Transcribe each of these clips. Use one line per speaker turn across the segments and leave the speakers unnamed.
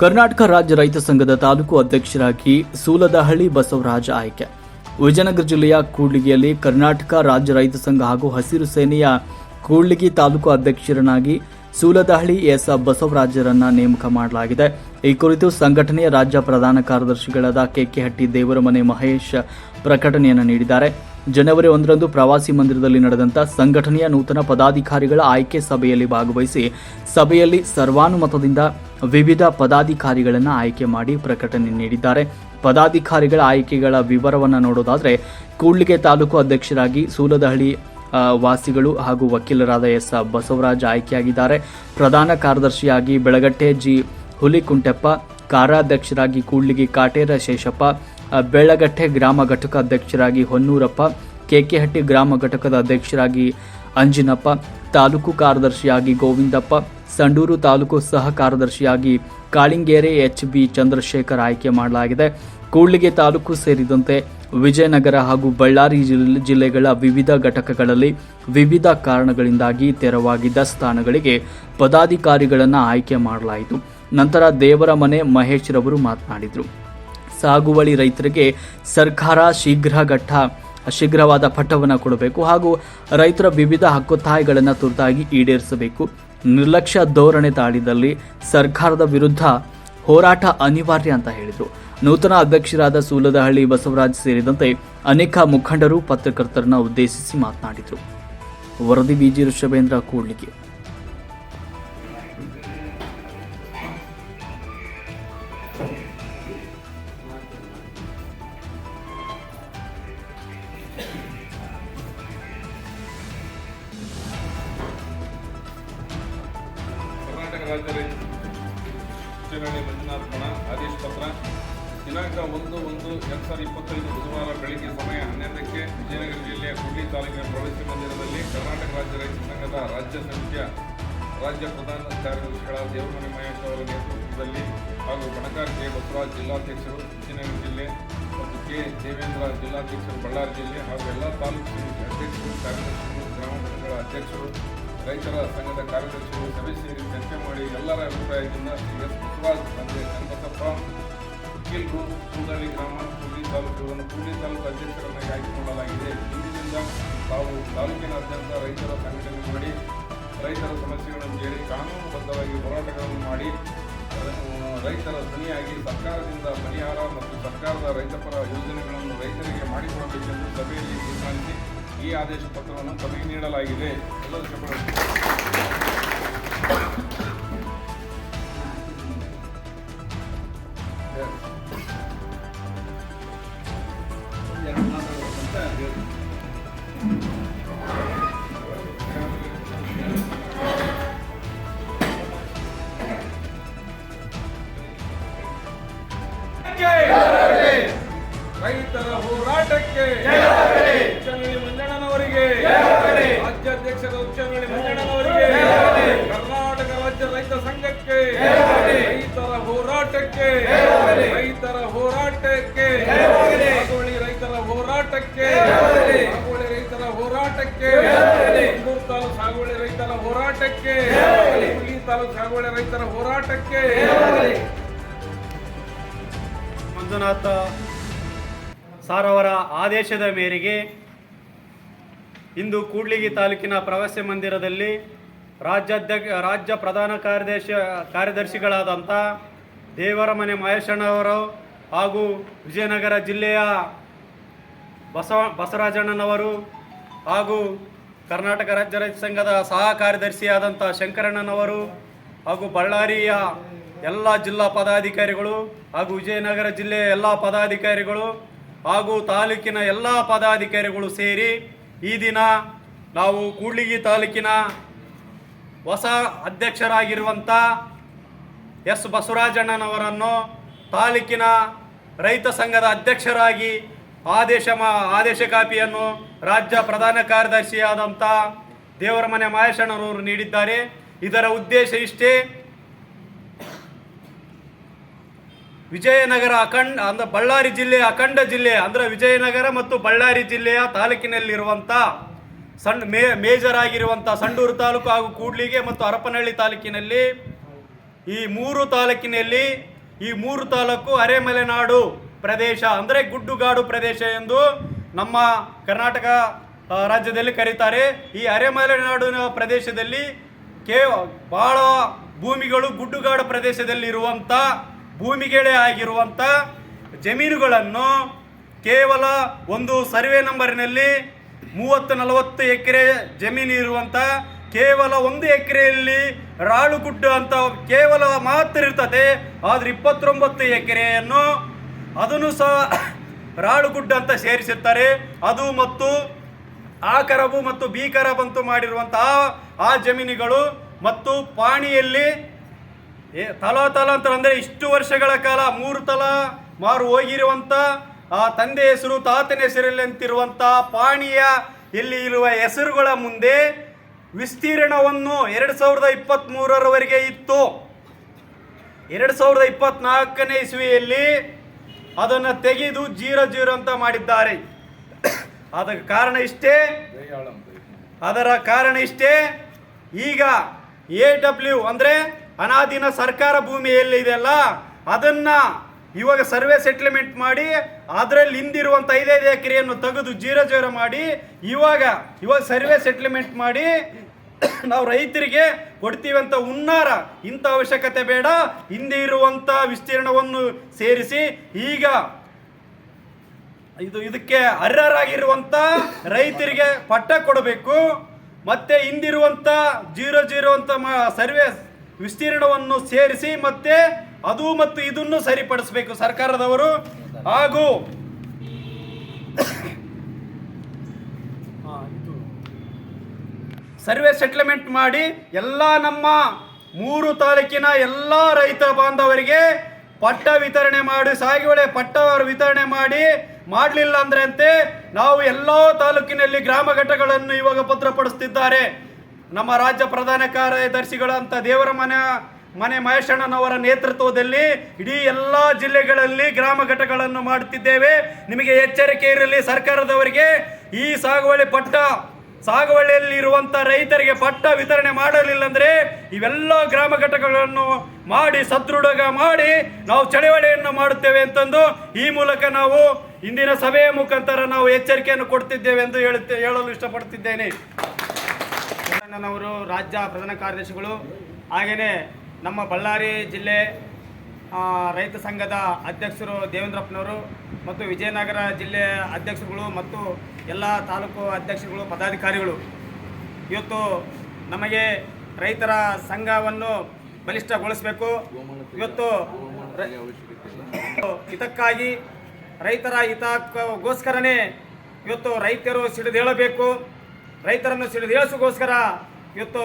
ಕರ್ನಾಟಕ ರಾಜ್ಯ ರೈತ ಸಂಘದ ತಾಲೂಕು ಅಧ್ಯಕ್ಷರಾಗಿ ಸೂಲದಹಳ್ಳಿ ಬಸವರಾಜ ಆಯ್ಕೆ. ವಿಜಯನಗರ ಜಿಲ್ಲೆಯ ಕೂಡ್ಲಿಗಿಯಲ್ಲಿ ಕರ್ನಾಟಕ ರಾಜ್ಯ ರೈತ ಸಂಘ ಹಾಗೂ ಹಸಿರು ಸೇನೆಯ ಕೂಡ್ಲಿಗಿ ತಾಲೂಕು ಅಧ್ಯಕ್ಷರನ್ನಾಗಿ ಸೂಲದಹಳ್ಳಿ ಎಸ್ ಬಸವರಾಜರನ್ನ ನೇಮಕ ಮಾಡಲಾಗಿದೆ. ಈ ಕುರಿತು ಸಂಘಟನೆಯ ರಾಜ್ಯ ಪ್ರಧಾನ ಕಾರ್ಯದರ್ಶಿಗಳಾದ ಕೆಕೆಹಟ್ಟಿ ದೇವರಮನೆ ಮಹೇಶ್ ಪ್ರಕಟಣೆಯನ್ನು ನೀಡಿದ್ದಾರೆ. ಜನವರಿ ಒಂದರಂದು ಪ್ರವಾಸಿ ಮಂದಿರದಲ್ಲಿ ನಡೆದಂತ ಸಂಘಟನೆಯ ನೂತನ ಪದಾಧಿಕಾರಿಗಳ ಆಯ್ಕೆ ಸಭೆಯಲ್ಲಿ ಭಾಗವಹಿಸಿ ಸಭೆಯಲ್ಲಿ ಸರ್ವಾನುಮತದಿಂದ ವಿವಿಧ ಪದಾಧಿಕಾರಿಗಳನ್ನು ಆಯ್ಕೆ ಮಾಡಿ ಪ್ರಕಟಣೆ ನೀಡಿದ್ದಾರೆ. ಪದಾಧಿಕಾರಿಗಳ ಆಯ್ಕೆಗಳ ವಿವರವನ್ನು ನೋಡೋದಾದರೆ ಕೂಡ್ಲಿಗೆ ತಾಲೂಕು ಅಧ್ಯಕ್ಷರಾಗಿ ಸೂಲದಹಳ್ಳಿ ವಾಸಿಗಳು ಹಾಗೂ ವಕೀಲರಾದ ಎಸ್. ಬಸವರಾಜ್ ಆಯ್ಕೆಯಾಗಿದ್ದಾರೆ. ಪ್ರಧಾನ ಕಾರ್ಯದರ್ಶಿಯಾಗಿ ಬೆಳಗಟ್ಟೆ ಜಿ ಹುಲಿಕುಂಟೆಪ್ಪ, ಕಾರ್ಯಾಧ್ಯಕ್ಷರಾಗಿ ಕೂಡ್ಲಿಗಿ ಕಾಟೇರ ಶೇಷಪ್ಪ ಆ, ಬೆಳಗಟ್ಟೆ ಗ್ರಾಮ ಘಟಕ ಅಧ್ಯಕ್ಷರಾಗಿ ಹೊನ್ನೂರಪ್ಪ ಕೆಕೆಹಟ್ಟಿ ಗ್ರಾಮ ಘಟಕದ ಅಧ್ಯಕ್ಷರಾಗಿ ಅಂಜಿನಪ್ಪ ತಾಲೂಕು ಕಾರ್ಯದರ್ಶಿಯಾಗಿ ಗೋವಿಂದಪ್ಪ ಸಂಡೂರು ತಾಲೂಕು ಸಹ ಕಾರ್ಯದರ್ಶಿಯಾಗಿ ಕಾಳಿಂಗೇರೆ ಎಚ್ ಬಿ ಚಂದ್ರಶೇಖರ್ ಆಯ್ಕೆ ಮಾಡಲಾಗಿದೆ. ಕೂಡ್ಲಿಗೆ ತಾಲೂಕು ಸೇರಿದಂತೆ ವಿಜಯನಗರ ಹಾಗೂ ಬಳ್ಳಾರಿ ಜಿಲ್ಲೆ- ಜಿಲ್ಲೆಗಳ ವಿವಿಧ ಘಟಕಗಳಲ್ಲಿ ವಿವಿಧ ಕಾರಣಗಳಿಂದಾಗಿ ತೆರವಾಗಿದ್ದ ಸ್ಥಾನಗಳಿಗೆ ಪದಾಧಿಕಾರಿಗಳನ್ನು ಆಯ್ಕೆ ಮಾಡಲಾಯಿತು. ನಂತರ ದೇವರ ಮನೆ ಮಹೇಶ್ ಮಾತನಾಡಿದರು. ಸಾಗುವಳಿ ರೈತರಿಗೆ ಸರ್ಕಾರ ಶೀಘ್ರ ಘಟ್ಟ, ಶೀಘ್ರವಾದ ಪಟ್ಟವನ್ನು ಕೊಡಬೇಕು ಹಾಗೂ ರೈತರ ವಿವಿಧ ಹಕ್ಕೊತ್ತಾಯಗಳನ್ನು ತುರ್ತಾಗಿ ಈಡೇರಿಸಬೇಕು. ನಿರ್ಲಕ್ಷ್ಯ ಧೋರಣೆ ತಾಳಿದಲ್ಲಿ ಸರ್ಕಾರದ ವಿರುದ್ಧ ಹೋರಾಟ ಅನಿವಾರ್ಯ ಅಂತ ಹೇಳಿದರು. ನೂತನ ಅಧ್ಯಕ್ಷರಾದ ಸೂಲದಹಳ್ಳಿ ಬಸವರಾಜ್ ಸೇರಿದಂತೆ ಅನೇಕ ಮುಖಂಡರು ಪತ್ರಕರ್ತರನ್ನ ಉದ್ದೇಶಿಸಿ ಮಾತನಾಡಿದರು. ವರದಿ ಬಿಜಿ ಋಷಭೇಂದ್ರ ಕೂಡ್ಲಿಗೆ.
ಒಂದು ಒಂದು ಎರಡು ಸಾವಿರದ ಇಪ್ಪತ್ತೈದು ಬುಧವಾರ ಬೆಳಗ್ಗೆ ಸಮಯ ಹನ್ನೆರಡಕ್ಕೆ ವಿಜಯನಗರ ಜಿಲ್ಲೆಯ ಕುಡ್ಲಿ ತಾಲೂಕಿನ ಪ್ರವೇಶ ಮಂದಿರದಲ್ಲಿ ಕರ್ನಾಟಕ ರಾಜ್ಯ ರೈತ ಸಂಘದ ರಾಜ್ಯ ಸಮಿತಿಯ ರಾಜ್ಯ ಪ್ರಧಾನ ಕಾರ್ಯದರ್ಶಿಗಳಾದ ದೇವಮನೆ ಮಹೇಶ್ ಅವರ ನೇತೃತ್ವದಲ್ಲಿ ಹಾಗೂ ಬಣಕಾರ್ ಕೆ. ಬಸವರಾಜ್ ಜಿಲ್ಲಾಧ್ಯಕ್ಷರು, ವಿಜಯನಗರ ಜಿಲ್ಲೆ ಮತ್ತು ಕೆ. ದೇವೇಂದ್ರ ಜಿಲ್ಲಾಧ್ಯಕ್ಷರು, ಬಳ್ಳಾರಿ ಜಿಲ್ಲೆ ಹಾಗೂ ಎಲ್ಲ ತಾಲೂಕು ಸಮಿತಿ ಅಧ್ಯಕ್ಷರು, ಕಾರ್ಯದರ್ಶಿಗಳು, ಗ್ರಾಮ ಘಟಕಗಳ ಅಧ್ಯಕ್ಷರು, ರೈತರ ಸಂಘದ ಕಾರ್ಯದರ್ಶಿಗಳು ಸಭೆ ಸೇರಿ ಚರ್ಚೆ ಮಾಡಿ ಎಲ್ಲರ ಅಭಿಪ್ರಾಯದಿಂದ ಎಸ್ ಬಸವರಾಜ್ ತಂದೆ ವಕೀಲರು ಕೂಡಳಿ ಗ್ರಾಮ ಕೂಡ್ಲಿ ತಾಲೂಕುಗಳನ್ನು ಕೂಡ್ಲಿ ತಾಲೂಕು ಅಧ್ಯಕ್ಷರನ್ನಾಗಿ ಆಯ್ಕೆ ಮಾಡಲಾಗಿದೆ ಇಂದಿನಿಂದ ತಾವು ತಾಲೂಕಿನಾದ್ಯಂತ ರೈತರ ಸಂಘಟನೆ ಮಾಡಿ, ರೈತರ ಸಮಸ್ಯೆಗಳನ್ನು ಕೇಳಿ, ಕಾನೂನುಬದ್ಧವಾಗಿ ಹೋರಾಟಗಳನ್ನು ಮಾಡಿ, ರೈತರ ಧ್ವನಿಯಾಗಿ ಸರ್ಕಾರದಿಂದ ಪರಿಹಾರ ಮತ್ತು ಸರ್ಕಾರದ ರೈತಪರ ಯೋಜನೆಗಳನ್ನು ರೈತರಿಗೆ ಮಾಡಿಕೊಡಬೇಕೆಂದು ಸಭೆಯಲ್ಲಿ ತೀರ್ಮಾನಿಸಿ ಈ ಆದೇಶ ಪತ್ರವನ್ನು ಸಭೆಗೆ ನೀಡಲಾಗಿದೆ. ಎಲ್ಲರೂ. ಸಂಘಕ್ಕೆ ರೈತರ ಹೋರಾಟಕ್ಕೆ ರೈತರ ಹೋರಾಟಕ್ಕೆ ಸಾಗುವಳಿ ರೈತರ ಹೋರಾಟಕ್ಕೆ ಸಾಗುವಳಿ ರೈತರ ಹೋರಾಟಕ್ಕೆ ಕುಂದೂರು ತಾಲೂಕು ಸಾಗುವಳಿ ರೈತರ ಹೋರಾಟಕ್ಕೆ ಹುಲಿ ತಾಲೂಕು ಸಾಗುವಳಿ ರೈತರ ಹೋರಾಟಕ್ಕೆ.
ಮಂಜುನಾಥ ಸಾರ್ ಅವರ ಆದೇಶದ ಮೇರೆಗೆ ಇಂದು ಕೂಡ್ಲಿಗಿ ತಾಲೂಕಿನ ಪ್ರವಾಸಿ ಮಂದಿರದಲ್ಲಿ ರಾಜ್ಯಾಧ್ಯಕ್ಷ, ರಾಜ್ಯ ಪ್ರಧಾನ ಕಾರ್ಯದರ್ಶಿ, ಕಾರ್ಯದರ್ಶಿಗಳಾದಂಥ ದೇವರಮನೆ ಮಹೇಶಣ್ಣವರು ಹಾಗೂ ವಿಜಯನಗರ ಜಿಲ್ಲೆಯ ಬಸವ ಬಸವರಾಜಣ್ಣನವರು ಹಾಗೂ ಕರ್ನಾಟಕ ರಾಜ್ಯ ರೈತ ಸಂಘದ ಸಹ ಕಾರ್ಯದರ್ಶಿಯಾದಂಥ ಶಂಕರಣ್ಣನವರು ಹಾಗೂ ಬಳ್ಳಾರಿಯ ಎಲ್ಲ ಜಿಲ್ಲಾ ಪದಾಧಿಕಾರಿಗಳು ಹಾಗೂ ವಿಜಯನಗರ ಜಿಲ್ಲೆಯ ಎಲ್ಲ ಪದಾಧಿಕಾರಿಗಳು ಹಾಗೂ ತಾಲೂಕಿನ ಎಲ್ಲ ಪದಾಧಿಕಾರಿಗಳು ಸೇರಿ ಈ ದಿನ ನಾವು ಕೂಡ್ಲಿಗಿ ತಾಲೂಕಿನ ಹೊಸ ಅಧ್ಯಕ್ಷರಾಗಿರುವಂಥ ಎಸ್ ಬಸವರಾಜಣ್ಣನವರನ್ನು ತಾಲೂಕಿನ ರೈತ ಸಂಘದ ಅಧ್ಯಕ್ಷರಾಗಿ ಆದೇಶ ಮಾ ಆದೇಶ ಕಾಪಿಯನ್ನು ರಾಜ್ಯ ಪ್ರಧಾನ ಕಾರ್ಯದರ್ಶಿಯಾದಂಥ ದೇವರಮನೆ ಮಹೇಶಣ್ಣನವರು ನೀಡಿದ್ದಾರೆ. ಇದರ ಉದ್ದೇಶ ಇಷ್ಟೇ ವಿಜಯನಗರ ಅಖಂಡ ಅಂದ್ರೆ ಬಳ್ಳಾರಿ ಜಿಲ್ಲೆ, ಅಖಂಡ ಜಿಲ್ಲೆ, ಅಂದ್ರೆ ವಿಜಯನಗರ ಮತ್ತು ಬಳ್ಳಾರಿ ಜಿಲ್ಲೆಯ ತಾಲೂಕಿನಲ್ಲಿರುವಂಥ ಸಣ್ಣ ಮೇ, ಮೇಜರ್ ಆಗಿರುವಂಥ ಸಂಡೂರು ತಾಲೂಕು ಹಾಗೂ ಕೂಡ್ಲಿಗೆ ಮತ್ತು ಹರಪನಹಳ್ಳಿ ತಾಲೂಕಿನಲ್ಲಿ ಈ ಮೂರು ತಾಲೂಕಿನಲ್ಲಿ ಈ ಮೂರು ತಾಲೂಕು ಅರೆಮಲೆನಾಡು ಪ್ರದೇಶ ಅಂದರೆ ಗುಡ್ಡುಗಾಡು ಪ್ರದೇಶ ಎಂದು ನಮ್ಮ ಕರ್ನಾಟಕ ರಾಜ್ಯದಲ್ಲಿ ಕರೀತಾರೆ. ಈ ಅರೆಮಲೆನಾಡಿನ ಪ್ರದೇಶದಲ್ಲಿ ಕೇ ಭಾಳ ಭೂಮಿಗಳು ಗುಡ್ಡುಗಾಡು ಪ್ರದೇಶದಲ್ಲಿರುವಂಥ ಭೂಮಿಗಳೇ ಆಗಿರುವಂಥ ಜಮೀನುಗಳನ್ನು ಕೇವಲ ಒಂದು ಸರ್ವೆ ನಂಬರಿನಲ್ಲಿ ಮೂವತ್ತು ನಲವತ್ತು ಎಕರೆ ಜಮೀನು ಇರುವಂಥ ಕೇವಲ ಒಂದು ಎಕರೆಯಲ್ಲಿ ರಾಳುಗುಡ್ಡ ಅಂತ ಕೇವಲ ಮಾತ್ರ ಇರ್ತದೆ. ಆದ್ರೆ ಇಪ್ಪತ್ತೊಂಬತ್ತು ಎಕರೆಯನ್ನು ಅದನ್ನು ಸಹ ರಾಳುಗುಡ್ಡ ಅಂತ ಸೇರಿಸುತ್ತಾರೆ. ಅದು ಮತ್ತು ಆ ಕರಬು ಮತ್ತು ಬಿ ಕರಬಂತು ಮಾಡಿರುವಂತಹ ಆ ಜಮೀನುಗಳು ಮತ್ತು ಪಾಣಿಯಲ್ಲಿ ತಲಾ ತಲಾಂತರ ಅಂದರೆ ಇಷ್ಟು ವರ್ಷಗಳ ಕಾಲ ಮೂರು ತಲ ಮಾರು ಹೋಗಿರುವಂಥ ಆ ತಂದೆ ಹೆಸರು ತಾತನ ಹೆಸರಲ್ಲಿ ಅಂತಿರುವಂಥ ಪಾಣಿಯ ಇಲ್ಲಿ ಇರುವ ಹೆಸರುಗಳ ಮುಂದೆ ವಿಸ್ತೀರ್ಣವನ್ನು ಎರಡು ಸಾವಿರದ ಇಪ್ಪತ್ತ್ಮೂರರವರೆಗೆ ಇತ್ತು. ಎರಡು ಸಾವಿರದ ಇಪ್ಪತ್ನಾಲ್ಕನೇ ಇಸುವಿಯಲ್ಲಿ ಅದನ್ನು ತೆಗೆದು ಜೀರೋ ಜೀರೋ ಅಂತ ಮಾಡಿದ್ದಾರೆ. ಅದಕ್ಕೆ ಕಾರಣ ಇಷ್ಟೇ? ಅದರ ಕಾರಣ ಇಷ್ಟೇ? ಈಗ ಎ ಡಬ್ಲ್ಯೂ ಅಂದರೆ ಅನಾದಿನ ಸರ್ಕಾರ ಭೂಮಿಯಲ್ಲಿ ಇದೆಯಲ್ಲ ಅದನ್ನ ಇವಾಗ ಸರ್ವೆ ಸೆಟ್ಲ್ಮೆಂಟ್ ಮಾಡಿ, ಅದರಲ್ಲಿ ಹಿಂದಿರುವಂಥ ಐದೈದು ಎಕರೆಯನ್ನು ತೆಗೆದು ಜೀರೋ ಜೀರೋ ಮಾಡಿ, ಇವಾಗ ಇವಾಗ ಸರ್ವೆ ಸೆಟ್ಲ್ಮೆಂಟ್ ಮಾಡಿ, ನಾವು ರೈತರಿಗೆ ಕೊಡ್ತೀವಿ ಅಂತ ಹುನ್ನಾರ. ಇಂಥ ಅವಶ್ಯಕತೆ ಬೇಡ. ಹಿಂದೆ ಇರುವಂಥ ವಿಸ್ತೀರ್ಣವನ್ನು ಸೇರಿಸಿ, ಈಗ ಇದು ಇದಕ್ಕೆ ಅರ್ಹರಾಗಿರುವಂಥ ರೈತರಿಗೆ ಪಟ್ಟ ಕೊಡಬೇಕು. ಮತ್ತೆ ಹಿಂದಿರುವಂಥ ಜೀರೋ ಜೀರೋ ಅಂತ ಸರ್ವೆ ವಿಸ್ತೀರ್ಣವನ್ನು ಸೇರಿಸಿ, ಮತ್ತೆ ಅದು ಮತ್ತು ಇದನ್ನು ಸರಿಪಡಿಸಬೇಕು ಸರ್ಕಾರದವರು. ಹಾಗೂ ಸರ್ವೆ ಸೆಟ್ಲ್ಮೆಂಟ್ ಮಾಡಿ ಎಲ್ಲ ನಮ್ಮ ಮೂರು ತಾಲೂಕಿನ ಎಲ್ಲ ರೈತ ಬಾಂಧವರಿಗೆ ಪಟ್ಟ ವಿತರಣೆ ಮಾಡಿ ಸಾಗಿವಳೆ ಪಟ್ಟ ವಿತರಣೆ ಮಾಡಿ ಮಾಡಲಿಲ್ಲ ಅಂದ್ರಂತೆ ನಾವು ಎಲ್ಲ ತಾಲೂಕಿನಲ್ಲಿ ಗ್ರಾಮ ಘಟಕಗಳನ್ನು ಇವಾಗ ಭದ್ರಪಡಿಸ್ತಿದ್ದಾರೆ. ನಮ್ಮ ರಾಜ್ಯ ಪ್ರಧಾನ ಕಾರ್ಯದರ್ಶಿಗಳಂತ ದೇವರ ಮನೆ ಮನೆ ಮಹೇಶಣ್ಣನವರ ನೇತೃತ್ವದಲ್ಲಿ ಇಡೀ ಎಲ್ಲ ಜಿಲ್ಲೆಗಳಲ್ಲಿ ಗ್ರಾಮ ಘಟಕಗಳನ್ನು ಮಾಡುತ್ತಿದ್ದೇವೆ. ನಿಮಗೆ ಎಚ್ಚರಿಕೆ ಇರಲಿ ಸರ್ಕಾರದವರಿಗೆ. ಈ ಸಾಗುವಳಿ ಪಟ್ಟ ಸಾಗುವಳಿಯಲ್ಲಿ ಇರುವಂತ ರೈತರಿಗೆ ಪಟ್ಟ ವಿತರಣೆ ಮಾಡಲಿಲ್ಲ ಅಂದ್ರೆ ಇವೆಲ್ಲ ಗ್ರಾಮ ಘಟಕಗಳನ್ನು ಮಾಡಿ, ಸದೃಢಗ ಮಾಡಿ ನಾವು ಚಳವಳಿಯನ್ನು ಮಾಡುತ್ತೇವೆ ಅಂತಂದು ಈ ಮೂಲಕ ನಾವು ಇಂದಿನ ಸಭೆಯ ಮುಖಾಂತರ ನಾವು ಎಚ್ಚರಿಕೆಯನ್ನು ಕೊಡ್ತಿದ್ದೇವೆ ಎಂದು ಹೇಳುತ್ತೆ, ಹೇಳಲು ಇಷ್ಟಪಡ್ತಿದ್ದೇನೆ
ಅವರು ರಾಜ್ಯ ಪ್ರಧಾನ ಕಾರ್ಯದರ್ಶಿಗಳು. ಹಾಗೆಯೇ ನಮ್ಮ ಬಳ್ಳಾರಿ ಜಿಲ್ಲೆ ರೈತ ಸಂಘದ ಅಧ್ಯಕ್ಷರು ದೇವೇಂದ್ರಪ್ಪನವರು ಮತ್ತು ವಿಜಯನಗರ ಜಿಲ್ಲೆ ಅಧ್ಯಕ್ಷರುಗಳು ಮತ್ತು ಎಲ್ಲ ತಾಲೂಕು ಅಧ್ಯಕ್ಷರುಗಳು, ಪದಾಧಿಕಾರಿಗಳು. ಇವತ್ತು ನಮಗೆ ರೈತರ ಸಂಘವನ್ನು ಬಲಿಷ್ಠಗೊಳಿಸಬೇಕು. ಇವತ್ತು ಇದಕ್ಕಾಗಿ ರೈತರ ಹಿತಕ್ಕೋಸ್ಕರನೇ ಇವತ್ತು ರೈತರು ಸಿಡಿದೇಳಬೇಕು. ರೈತರನ್ನು ಸಿಡಿದೇಳಿಸೋಗೋಸ್ಕರ ಇವತ್ತು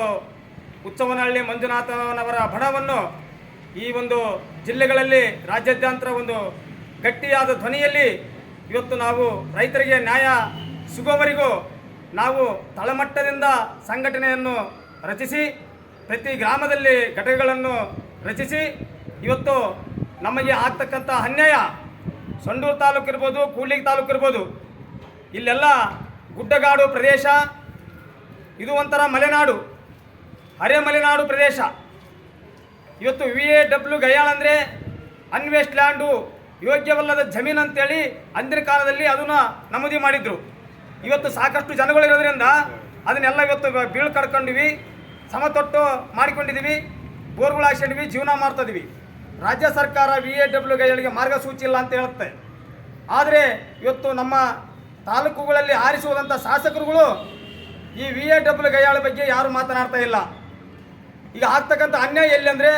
ಉತ್ಸವನಹಳ್ಳಿ ಮಂಜುನಾಥನವರ ಬಣವನ್ನು ಈ ಒಂದು ಜಿಲ್ಲೆಗಳಲ್ಲಿ ರಾಜ್ಯಾದ್ಯಂತ ಒಂದು ಗಟ್ಟಿಯಾದ ಧ್ವನಿಯಲ್ಲಿ ಇವತ್ತು ನಾವು ರೈತರಿಗೆ ನ್ಯಾಯ ಸಿಗೋವರೆಗೂ ನಾವು ತಳಮಟ್ಟದಿಂದ ಸಂಘಟನೆಯನ್ನು ರಚಿಸಿ, ಪ್ರತಿ ಗ್ರಾಮದಲ್ಲಿ ಘಟಕಗಳನ್ನು ರಚಿಸಿ, ಇವತ್ತು ನಮಗೆ ಆಗ್ತಕ್ಕಂಥ ಅನ್ಯಾಯ ಸಂಡೂರು ತಾಲೂಕು ಇರ್ಬೋದು, ಕೂಡ್ಲಿಗಿ ತಾಲೂಕು ಇರ್ಬೋದು, ಇಲ್ಲೆಲ್ಲ ಗುಡ್ಡಗಾಡು ಪ್ರದೇಶ, ಇದು ಒಂಥರ ಮಲೆನಾಡು. ಮಲೆನಾಡು ಪ್ರದೇಶ. ಇವತ್ತು ವಿ ಎ ಡಬ್ಲ್ಯೂ ಗಯಾಳ್ ಅಂದರೆ ಅನ್ವೇಸ್ಟ್ ಲ್ಯಾಂಡು ಯೋಗ್ಯವಲ್ಲದ ಜಮೀನು ಅಂತೇಳಿ ಅಂದಿನ ಕಾಲದಲ್ಲಿ ಅದನ್ನು ನಮೂದಿ ಮಾಡಿದ್ರು. ಇವತ್ತು ಸಾಕಷ್ಟು ಜನಗಳಿರೋದ್ರಿಂದ ಅದನ್ನೆಲ್ಲ ಇವತ್ತು ಬೀಳು ಕಡ್ಕೊಂಡಿವಿ ಸಮತೊಟ್ಟು ಮಾಡಿಕೊಂಡಿದ್ದೀವಿ ಬೋರ್ಗಳು ಹಾಕ್ಸಿದ್ವಿ ಜೀವನ ಮಾಡ್ತಿದ್ದೀವಿ ರಾಜ್ಯ ಸರ್ಕಾರ ವಿ ಎ ಡಬ್ಲ್ಯೂ ಗೈಗಳಿಗೆ ಮಾರ್ಗಸೂಚಿ ಇಲ್ಲ ಅಂತ ಹೇಳುತ್ತೆ. ಆದರೆ ಇವತ್ತು ನಮ್ಮ ತಾಲೂಕುಗಳಲ್ಲಿ ಆರಿಸುವುದಂಥ ಶಾಸಕರುಗಳು ಈ ವಿ ಎ ಡಬ್ಲ್ಯೂ ಗೈಯಾಳ ಬಗ್ಗೆ ಯಾರು ಮಾತನಾಡ್ತಾ ಇಲ್ಲ. ಈಗ ಆಗ್ತಕ್ಕಂಥ ಅನ್ಯಾಯ ಎಲ್ಲಿ ಅಂದರೆ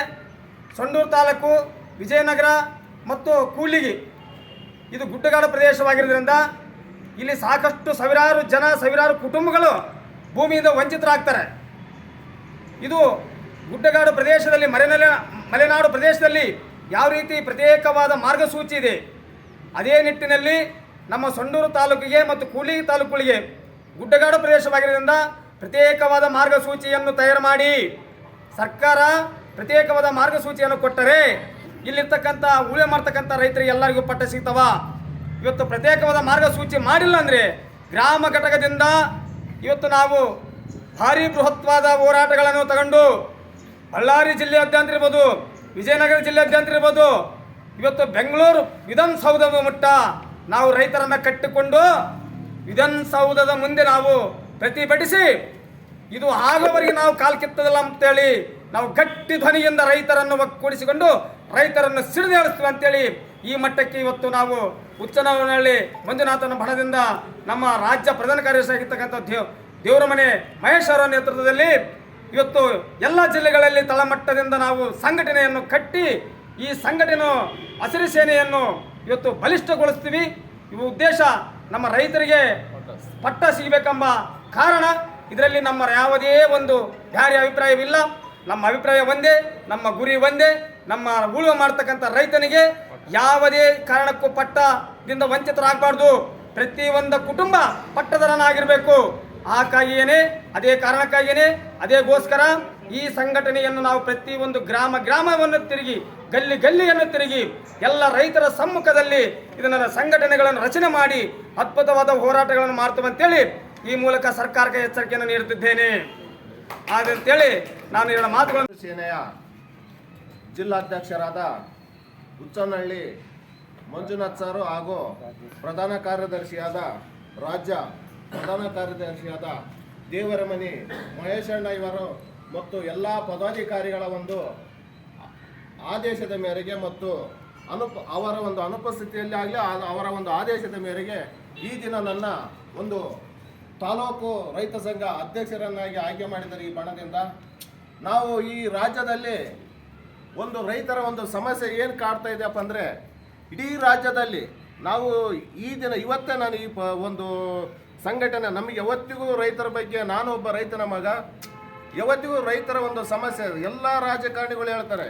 ಸೊಂಡೂರು ತಾಲೂಕು, ವಿಜಯನಗರ ಮತ್ತು ಕೂಲಿಗಿ. ಇದು ಗುಡ್ಡಗಾಡು ಪ್ರದೇಶವಾಗಿರೋದ್ರಿಂದ ಇಲ್ಲಿ ಸಾಕಷ್ಟು ಸಾವಿರಾರು ಜನ, ಸಾವಿರಾರು ಕುಟುಂಬಗಳು ಭೂಮಿಯಿಂದ ವಂಚಿತರಾಗ್ತಾರೆ. ಇದು ಗುಡ್ಡಗಾಡು ಪ್ರದೇಶದಲ್ಲಿ ಮಲೆನೆಲ ಮಲೆನಾಡು ಪ್ರದೇಶದಲ್ಲಿ ಯಾವ ರೀತಿ ಪ್ರತ್ಯೇಕವಾದ ಮಾರ್ಗಸೂಚಿ ಇದೆ? ಅದೇ ನಿಟ್ಟಿನಲ್ಲಿ ನಮ್ಮ ಸೊಂಡೂರು ತಾಲೂಕಿಗೆ ಮತ್ತು ಕೂಲಿ ತಾಲೂಕುಗಳಿಗೆ ಗುಡ್ಡಗಾಡು ಪ್ರದೇಶವಾಗಿರೋದ್ರಿಂದ ಪ್ರತ್ಯೇಕವಾದ ಮಾರ್ಗಸೂಚಿಯನ್ನು ತಯಾರು ಮಾಡಿ. ಸರ್ಕಾರ ಪ್ರತ್ಯೇಕವಾದ ಮಾರ್ಗಸೂಚಿಯನ್ನು ಕೊಟ್ಟರೆ ಇಲ್ಲಿರ್ತಕ್ಕಂಥ ಉಳಿವೆ ಮಾಡ್ತಕ್ಕಂಥ ರೈತರಿಗೆ ಎಲ್ಲರಿಗೂ ಪಟ್ಟ ಸಿಗ್ತವ. ಇವತ್ತು ಪ್ರತ್ಯೇಕವಾದ ಮಾರ್ಗಸೂಚಿ ಮಾಡಿಲ್ಲ ಅಂದರೆ ಗ್ರಾಮ ಘಟಕದಿಂದ ಇವತ್ತು ನಾವು ಭಾರಿ ಬೃಹತ್ವಾದ ಹೋರಾಟಗಳನ್ನು ತಗೊಂಡು ಬಳ್ಳಾರಿ ಜಿಲ್ಲೆಯಾದ್ಯಂತ ಇರ್ಬೋದು, ವಿಜಯನಗರ ಜಿಲ್ಲೆಯಾದ್ಯಂತ ಇರ್ಬೋದು, ಇವತ್ತು ಬೆಂಗಳೂರು ವಿಧಾನಸೌಧದ ಮಟ್ಟ ನಾವು ರೈತರನ್ನು ಕಟ್ಟಿಕೊಂಡು ವಿಧಾನಸೌಧದ ಮುಂದೆ ನಾವು ಪ್ರತಿಭಟಿಸಿ ಇದು ಆಗವರಿಗೆ ನಾವು ಕಾಲು ಕಿತ್ತದಲ್ಲ ಅಂತೇಳಿ ನಾವು ಗಟ್ಟಿ ಧ್ವನಿಯಿಂದ ರೈತರನ್ನು ಒಗ್ಗೂಡಿಸಿಕೊಂಡು ರೈತರನ್ನು ಸಿಡಿದೇಳಿಸ್ತೀವಿ ಅಂತೇಳಿ ಈ ಮಟ್ಟಕ್ಕೆ ಇವತ್ತು ನಾವು ಉಚ್ಚನಹಳ್ಳಿ ಮಂಜುನಾಥನ ಬಣದಿಂದ ನಮ್ಮ ರಾಜ್ಯ ಪ್ರಧಾನ ಕಾರ್ಯದರ್ಶಿ ಆಗಿರ್ತಕ್ಕಂಥ ದೇವ್ ದೇವರ ಮನೆ ಮಹೇಶ್ ನೇತೃತ್ವದಲ್ಲಿ ಇವತ್ತು ಎಲ್ಲ ಜಿಲ್ಲೆಗಳಲ್ಲಿ ತಳಮಟ್ಟದಿಂದ ನಾವು ಸಂಘಟನೆಯನ್ನು ಕಟ್ಟಿ ಈ ಸಂಘಟನೆ ಹಸಿರು ಸೇನೆಯನ್ನು ಇವತ್ತು ಬಲಿಷ್ಠಗೊಳಿಸ್ತೀವಿ. ಇವು ಉದ್ದೇಶ ನಮ್ಮ ರೈತರಿಗೆ ಪಟ್ಟ ಸಿಗಬೇಕೆಂಬ ಕಾರಣ. ಇದರಲ್ಲಿ ನಮ್ಮ ಯಾವುದೇ ಒಂದು ಯಾರ ಅಭಿಪ್ರಾಯವಿಲ್ಲ, ನಮ್ಮ ಅಭಿಪ್ರಾಯ ಒಂದೇ, ನಮ್ಮ ಗುರಿ ಒಂದೇ, ನಮ್ಮ ಉಳುವ ಮಾಡ್ತಕ್ಕಂಥ ರೈತನಿಗೆ ಯಾವುದೇ ಕಾರಣಕ್ಕೂ ಪಟ್ಟದಿಂದ ವಂಚಿತರಾಗಬಾರ್ದು. ಪ್ರತಿಯೊಂದು ಕುಟುಂಬ ಪಟ್ಟದರನಾಗಿರಬೇಕು. ಆಕಾಗಿಯೇನೆ ಅದೇ ಕಾರಣಕ್ಕಾಗಿಯೇ ಅದೇಗೋಸ್ಕರ ಈ ಸಂಘಟನೆಯನ್ನು ನಾವು ಪ್ರತಿಯೊಂದು ಗ್ರಾಮ ಗ್ರಾಮವನ್ನು ತಿರುಗಿ, ಗಲ್ಲಿ ಗಲ್ಲಿಯನ್ನು ತಿರುಗಿ, ಎಲ್ಲ ರೈತರ ಸಮ್ಮುಖದಲ್ಲಿ ಇದನ್ನ ಸಂಘಟನೆಗಳನ್ನು ರಚನೆ ಮಾಡಿ ಅದ್ಭುತವಾದ ಹೋರಾಟಗಳನ್ನು ಮಾಡ್ತೇವೆ ಅಂತೇಳಿ ಈ ಮೂಲಕ ಸರ್ಕಾರಕ್ಕೆ ಎಚ್ಚರಿಕೆಯನ್ನು ನೀಡುತ್ತಿದ್ದೇನೆ. ಹಾಗಂತೇಳಿ ನಾನು ಎರಡು ಮಾತುಗಳನ್ನು
ಸೇನೆಯ ಜಿಲ್ಲಾಧ್ಯಕ್ಷರಾದ ಹುಚ್ಚನಹಳ್ಳಿ ಮಂಜುನಾಥ್ ಸರ್ ಹಾಗೂ ಪ್ರಧಾನ ಕಾರ್ಯದರ್ಶಿಯಾದ ರಾಜ್ಯ ಪ್ರಧಾನ ಕಾರ್ಯದರ್ಶಿಯಾದ ದೇವರಮನಿ ಮಹೇಶಣ್ಣ ಇವರು ಮತ್ತು ಎಲ್ಲ ಪದಾಧಿಕಾರಿಗಳ ಒಂದು ಆದೇಶದ ಮೇರೆಗೆ ಮತ್ತು ಅನುಪ ಅವರ ಒಂದು ಅನುಪಸ್ಥಿತಿಯಲ್ಲಿ ಆಗಲಿ ಅವರ ಒಂದು ಆದೇಶದ ಮೇರೆಗೆ ಈ ದಿನ ನನ್ನ ಒಂದು ತಾಲೂಕು ರೈತ ಸಂಘ ಅಧ್ಯಕ್ಷರನ್ನಾಗಿ ಆಯ್ಕೆ ಮಾಡಿದ್ದಾರೆ ಈ ಬಣದಿಂದ. ನಾವು ಈ ರಾಜ್ಯದಲ್ಲಿ ಒಂದು ರೈತರ ಒಂದು ಸಮಸ್ಯೆ ಏನು ಕಾಡ್ತಾ ಇದೆಯಪ್ಪ ಅಂದರೆ, ಇಡೀ ರಾಜ್ಯದಲ್ಲಿ ನಾವು ಈ ದಿನ ಇವತ್ತೇ ನಾನು ಈ ಪ ಒಂದು ಸಂಘಟನೆ ನಮಗೆ ಯಾವತ್ತಿಗೂ ರೈತರ ಬಗ್ಗೆ ನಾನು ಒಬ್ಬ ರೈತನ ಮಗ, ಯಾವತ್ತಿಗೂ ರೈತರ ಒಂದು ಸಮಸ್ಯೆ ಎಲ್ಲ ರಾಜಕಾರಣಿಗಳು ಹೇಳ್ತಾರೆ.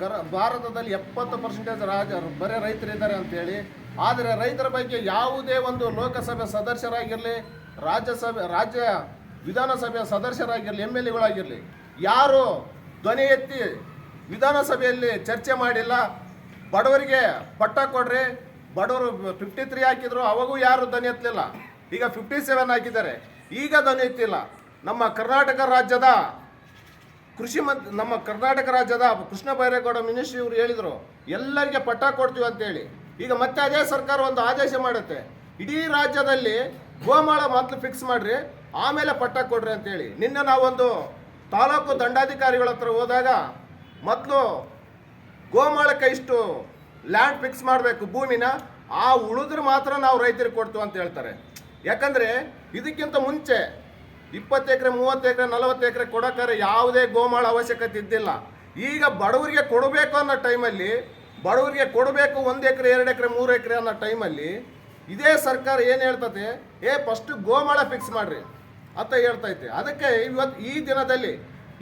ಕರ ಭಾರತದಲ್ಲಿ ಎಪ್ಪತ್ತು ಪರ್ಸೆಂಟೇಜ್ ರಾಜ ಬರೀ ರೈತರಿದ್ದಾರೆ ಅಂತೇಳಿ. ಆದರೆ ರೈತರ ಬಗ್ಗೆ ಯಾವುದೇ ಒಂದು ಲೋಕಸಭೆ ಸದಸ್ಯರಾಗಿರಲಿ ರಾಜ್ಯಸಭೆ, ರಾಜ್ಯ ವಿಧಾನಸಭೆಯ ಸದಸ್ಯರಾಗಿರಲಿ ಎಂ ಎಲ್ ಎಗಳಾಗಿರಲಿ ಯಾರು ಧ್ವನಿ ಎತ್ತಿ ವಿಧಾನಸಭೆಯಲ್ಲಿ ಚರ್ಚೆ ಮಾಡಿಲ್ಲ, ಬಡವರಿಗೆ ಪಟ್ಟ ಕೊಡ್ರಿ, ಬಡವರು ಫಿಫ್ಟಿ ತ್ರೀ ಹಾಕಿದ್ರು, ಅವಾಗೂ ಯಾರು ಧ್ವನಿ ಎತ್ತಲಿಲ್ಲ? ಈಗ ಫಿಫ್ಟಿ ಸೆವೆನ್ ಹಾಕಿದ್ದಾರೆ, ಈಗ ಧ್ವನಿ ಎತ್ತಿಲ್ಲ. ನಮ್ಮ ಕರ್ನಾಟಕ ರಾಜ್ಯದ ಕೃಷಿ ಮಂತ್ ನಮ್ಮ ಕರ್ನಾಟಕ ರಾಜ್ಯದ ಕೃಷ್ಣ ಬೈರೇಗೌಡ ಮಿನಿಸ್ಟ್ರಿ ಇವರು ಹೇಳಿದರು, ಎಲ್ಲರಿಗೆ ಪಟ್ಟ ಕೊಡ್ತೀವಿ ಅಂತೇಳಿ. ಈಗ ಮತ್ತೆ ಅದೇ ಸರ್ಕಾರ ಒಂದು ಆದೇಶ ಮಾಡುತ್ತೆ. ಇಡೀ ರಾಜ್ಯದಲ್ಲಿ ಗೋಮಾಳ ಮೊದಲು ಫಿಕ್ಸ್ ಮಾಡ್ರಿ, ಆಮೇಲೆ ಪಟ್ಟ ಕೊಡ್ರಿ ಅಂತೇಳಿ. ನಿನ್ನೆ ನಾವೊಂದು ತಾಲೂಕು ದಂಡಾಧಿಕಾರಿಗಳ ಹತ್ರ ಹೋದಾಗ ಮೊದಲು ಗೋಮಾಳಕ್ಕೆ ಇಷ್ಟು ಲ್ಯಾಂಡ್ ಫಿಕ್ಸ್ ಮಾಡಬೇಕು ಭೂಮಿನ, ಆ ಉಳಿದ್ರೆ ಮಾತ್ರ ನಾವು ರೈತರಿಗೆ ಕೊಡ್ತೀವಿ ಅಂತ ಹೇಳ್ತಾರೆ. ಯಾಕಂದರೆ ಇದಕ್ಕಿಂತ ಮುಂಚೆ ಇಪ್ಪತ್ತು ಎಕರೆ, ಮೂವತ್ತು ಎಕರೆ, ನಲವತ್ತು ಎಕರೆ ಕೊಡೋಕ್ಕಾರೆ ಯಾವುದೇ ಗೋಮಾಳ ಅವಶ್ಯಕತೆ ಇದ್ದಿಲ್ಲ. ಈಗ ಬಡವರಿಗೆ ಕೊಡಬೇಕು ಅನ್ನೋ ಟೈಮಲ್ಲಿ ಬಡವರಿಗೆ ಕೊಡಬೇಕು ಒಂದು ಎಕರೆ, ಎರಡು ಎಕರೆ, ಮೂರು ಎಕರೆ ಅನ್ನೋ ಟೈಮಲ್ಲಿ ಇದೇ ಸರ್ಕಾರ ಏನು ಹೇಳ್ತದೆ, ಏ ಫಸ್ಟ್ ಗೋಮಾಳ ಫಿಕ್ಸ್ ಮಾಡ್ರಿ ಅಂತ ಹೇಳ್ತೈತೆ. ಅದಕ್ಕೆ ಇವತ್ತು ಈ ದಿನದಲ್ಲಿ,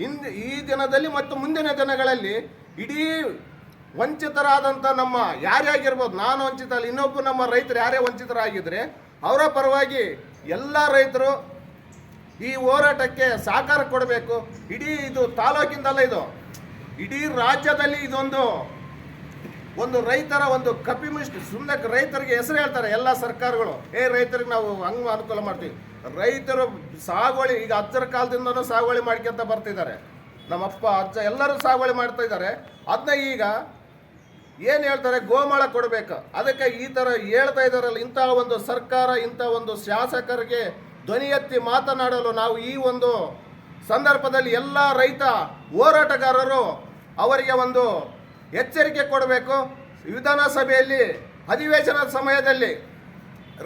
ಹಿಂದೆ, ಈ ದಿನದಲ್ಲಿ ಮತ್ತು ಮುಂದಿನ ದಿನಗಳಲ್ಲಿ ಇಡೀ ವಂಚಿತರಾದಂಥ ನಮ್ಮ ಯಾರೇ ಆಗಿರ್ಬೋದು, ನಾನು ವಂಚಿತ ಅಲ್ಲ ಇನ್ನೊಬ್ಬ ನಮ್ಮ ರೈತರು ಯಾರೇ ವಂಚಿತರಾಗಿದ್ದರೆ ಅವರ ಪರವಾಗಿ ಎಲ್ಲ ರೈತರು ಈ ಹೋರಾಟಕ್ಕೆ ಸಹಕಾರ ಕೊಡಬೇಕು. ಇಡೀ ಇದು ತಾಲೂಕಿಂದಲ್ಲ ಇದು, ಇಡೀ ರಾಜ್ಯದಲ್ಲಿ ಇದೊಂದು ಒಂದು ರೈತರ ಒಂದು ಕಪಿಮಿಸ್ಟ್ ಸುಮ್ಮನೆ ರೈತರಿಗೆ ಹೆಸರು ಹೇಳ್ತಾರೆ ಎಲ್ಲ ಸರ್ಕಾರಗಳು. ಏ, ರೈತರಿಗೆ ನಾವು ಹಂಗೆ ಅನುಕೂಲ ಮಾಡ್ತೀವಿ. ರೈತರು ಸಾಗುವಳಿ, ಈಗ ಅಜ್ಜರ ಕಾಲದಿಂದನೂ ಸಾಗುವಳಿ ಮಾಡ್ಕೊಂತ ಬರ್ತಿದ್ದಾರೆ. ನಮ್ಮಪ್ಪ, ಅಜ್ಜ ಎಲ್ಲರೂ ಸಾಗುವಳಿ ಮಾಡ್ತಾ ಇದ್ದಾರೆ. ಅದನ್ನ ಈಗ ಏನು ಹೇಳ್ತಾರೆ? ಗೋಮಾಳ ಕೊಡಬೇಕು. ಅದಕ್ಕೆ ಈ ಥರ ಹೇಳ್ತಾ ಇದ್ದಾರಲ್ಲ, ಇಂಥ ಒಂದು ಸರ್ಕಾರ, ಇಂಥ ಒಂದು ಶಾಸಕರಿಗೆ ಧ್ವನಿ ಎತ್ತಿ ಮಾತನಾಡಲು ನಾವು ಈ ಒಂದು ಸಂದರ್ಭದಲ್ಲಿ ಎಲ್ಲ ರೈತ ಹೋರಾಟಗಾರರು ಅವರಿಗೆ ಒಂದು ಎಚ್ಚರಿಕೆ ಕೊಡಬೇಕು. ವಿಧಾನಸಭೆಯಲ್ಲಿ ಅಧಿವೇಶನದ ಸಮಯದಲ್ಲಿ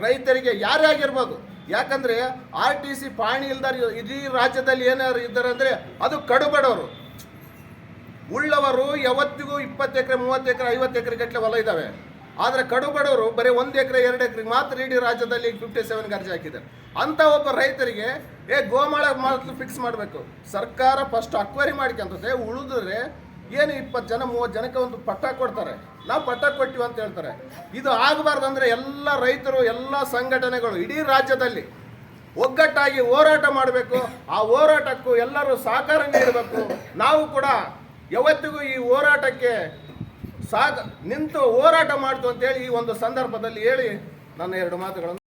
ರೈತರಿಗೆ ಯಾರೇ ಆಗಿರ್ಬೋದು, ಯಾಕಂದರೆ ಆರ್ ಟಿ ಸಿ ಪಾಣಿ ಇಲ್ದಾರ ಇಡೀ ರಾಜ್ಯದಲ್ಲಿ ಏನಾದ್ರು ಇದ್ದಾರೆ ಅಂದರೆ ಅದು ಕಡುಬಡವರು. ಉಳ್ಳವರು ಯಾವತ್ತಿಗೂ ಇಪ್ಪತ್ತು ಎಕರೆ, ಮೂವತ್ತು ಎಕರೆ, ಐವತ್ತು ಎಕರೆ ಗಟ್ಟಲೆ ಹೊಲ ಇದ್ದಾವೆ. ಆದರೆ ಕಡು ಬಡವರು ಬರೀ ಒಂದು ಎಕರೆ, ಎರಡು ಎಕರೆಗೆ ಮಾತ್ರ ಇಡೀ ರಾಜ್ಯದಲ್ಲಿ ಫಿಫ್ಟಿ ಸೆವೆನ್ ಅರ್ಜಿ ಹಾಕಿದ್ದಾರೆ. ಅಂಥ ಒಬ್ಬ ರೈತರಿಗೆ, ಏ ಗೋಮಾಳ ಮಾತ್ರ ಫಿಕ್ಸ್ ಮಾಡಬೇಕು. ಸರ್ಕಾರ ಫಸ್ಟ್ ಅಕ್ವೈರಿ ಮಾಡ್ಕೊಂತದೆ, ಉಳಿದ್ರೆ ಏನು ಇಪ್ಪತ್ತು ಜನ, ಮೂವತ್ತು ಜನಕ್ಕೆ ಒಂದು ಪಟ್ಟ ಕೊಡ್ತಾರೆ. ನಾವು ಪಟ್ಟ ಕೊಟ್ಟಿವಿ ಅಂತ ಹೇಳ್ತಾರೆ. ಇದು ಆಗಬಾರ್ದು ಅಂದರೆ ಎಲ್ಲ ರೈತರು, ಎಲ್ಲ ಸಂಘಟನೆಗಳು ಇಡೀ ರಾಜ್ಯದಲ್ಲಿ ಒಗ್ಗಟ್ಟಾಗಿ ಹೋರಾಟ ಮಾಡಬೇಕು. ಆ ಹೋರಾಟಕ್ಕೂ ಎಲ್ಲರೂ ಸಹಕಾರ ನೀಡಬೇಕು. ನಾವು ಕೂಡ ಯಾವತ್ತಿಗೂ ಈ ಹೋರಾಟಕ್ಕೆ ಸಾಗ, ನಿಂತು ಹೋರಾಟ ಮಾಡ್ತು ಅಂತೇಳಿ ಈ ಒಂದು ಸಂದರ್ಭದಲ್ಲಿ ಹೇಳಿ ನನ್ನ ಎರಡು ಮಾತುಗಳನ್ನು